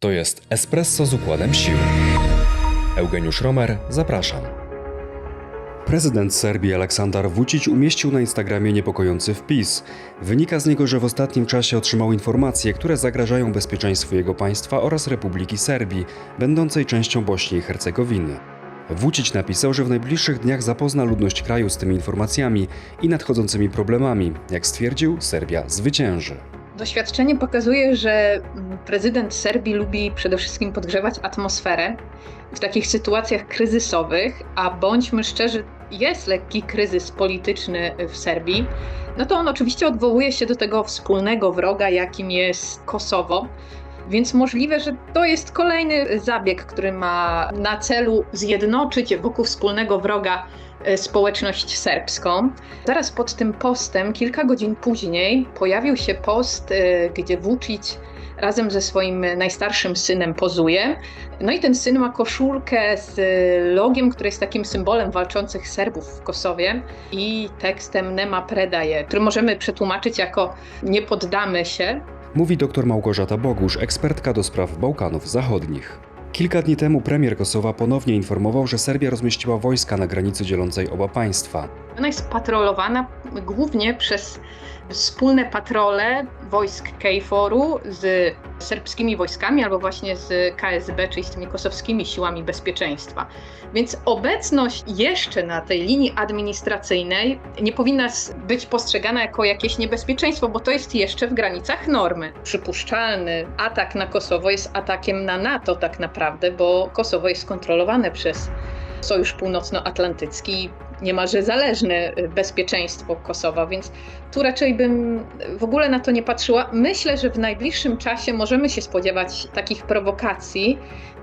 To jest Espresso z układem sił. Eugeniusz Romer, zapraszam. Prezydent Serbii Aleksandar Vučić umieścił na Instagramie niepokojący wpis. Wynika z niego, że w ostatnim czasie otrzymał informacje, które zagrażają bezpieczeństwu jego państwa oraz Republiki Serbii, będącej częścią Bośni i Hercegowiny. Vučić napisał, że w najbliższych dniach zapozna ludność kraju z tymi informacjami i nadchodzącymi problemami. Jak stwierdził, Serbia zwycięży. Doświadczenie pokazuje, że mm, prezydent Serbii lubi przede wszystkim podgrzewać atmosferę w takich sytuacjach kryzysowych, a bądźmy szczerzy, jest lekki kryzys polityczny w Serbii, no to on oczywiście odwołuje się do tego wspólnego wroga, jakim jest Kosowo. Więc możliwe, że to jest kolejny zabieg, który ma na celu zjednoczyć wokół wspólnego wroga e, społeczność serbską. Zaraz pod tym postem, kilka godzin później, pojawił się post, e, gdzie Vucic razem ze swoim najstarszym synem pozuje. No i ten syn ma koszulkę z logiem, który jest takim symbolem walczących Serbów w Kosowie i tekstem Nema predaje, który możemy przetłumaczyć jako nie poddamy się. Mówi dr Małgorzata Bogusz, ekspertka do spraw Bałkanów Zachodnich. Kilka dni temu premier Kosowa ponownie informował, że Serbia rozmieściła wojska na granicy dzielącej oba państwa. Ona jest patrolowana głównie przez wspólne patrole wojsk KFOR-u z serbskimi wojskami albo właśnie z KSB, czyli z tymi kosowskimi siłami bezpieczeństwa. Więc obecność jeszcze na tej linii administracyjnej nie powinna być postrzegana jako jakieś niebezpieczeństwo, bo to jest jeszcze w granicach normy. Przypuszczalny atak na Kosowo jest atakiem na NATO tak naprawdę, bo Kosowo jest kontrolowane przez Sojusz Północnoatlantycki, niemalże zależne bezpieczeństwo Kosowa, więc tu raczej bym w ogóle na to nie patrzyła. Myślę, że w najbliższym czasie możemy się spodziewać takich prowokacji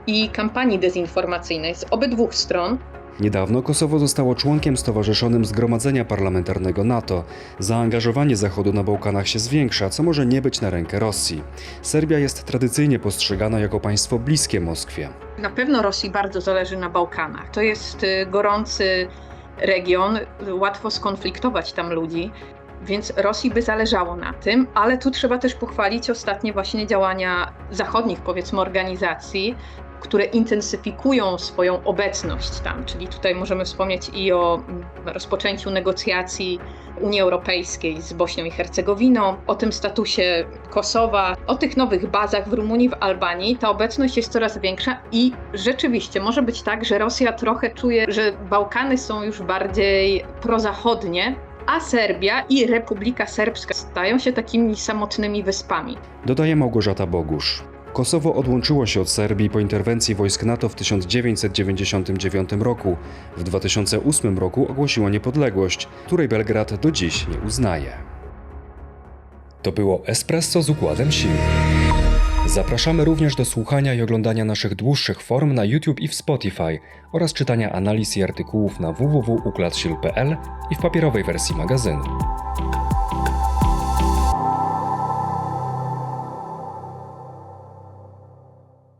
i kampanii dezinformacyjnej z obydwu stron. Niedawno Kosowo zostało członkiem Stowarzyszonym Zgromadzenia Parlamentarnego NATO. Zaangażowanie Zachodu na Bałkanach się zwiększa, co może nie być na rękę Rosji. Serbia jest tradycyjnie postrzegana jako państwo bliskie Moskwie. Na pewno Rosji bardzo zależy na Bałkanach. To jest y, gorący region, łatwo skonfliktować tam ludzi. Więc Rosji by zależało na tym, ale tu trzeba też pochwalić ostatnie właśnie działania zachodnich, powiedzmy, organizacji, które intensyfikują swoją obecność tam. Czyli tutaj możemy wspomnieć i o rozpoczęciu negocjacji Unii Europejskiej z Bośnią i Hercegowiną, o tym statusie Kosowa, o tych nowych bazach w Rumunii, w Albanii. Ta obecność jest coraz większa i rzeczywiście może być tak, że Rosja trochę czuje, że Bałkany są już bardziej prozachodnie, a Serbia i Republika Serbska stają się takimi samotnymi wyspami. Dodaje Małgorzata Bogusz. Kosowo odłączyło się od Serbii po interwencji wojsk NATO w 1999 roku. W 2008 roku ogłosiło niepodległość, której Belgrad do dziś nie uznaje. To było Espresso z układem sił. Zapraszamy również do słuchania i oglądania naszych dłuższych form na YouTube i w Spotify oraz czytania analiz i artykułów na www.układsil.pl i w papierowej wersji magazynu.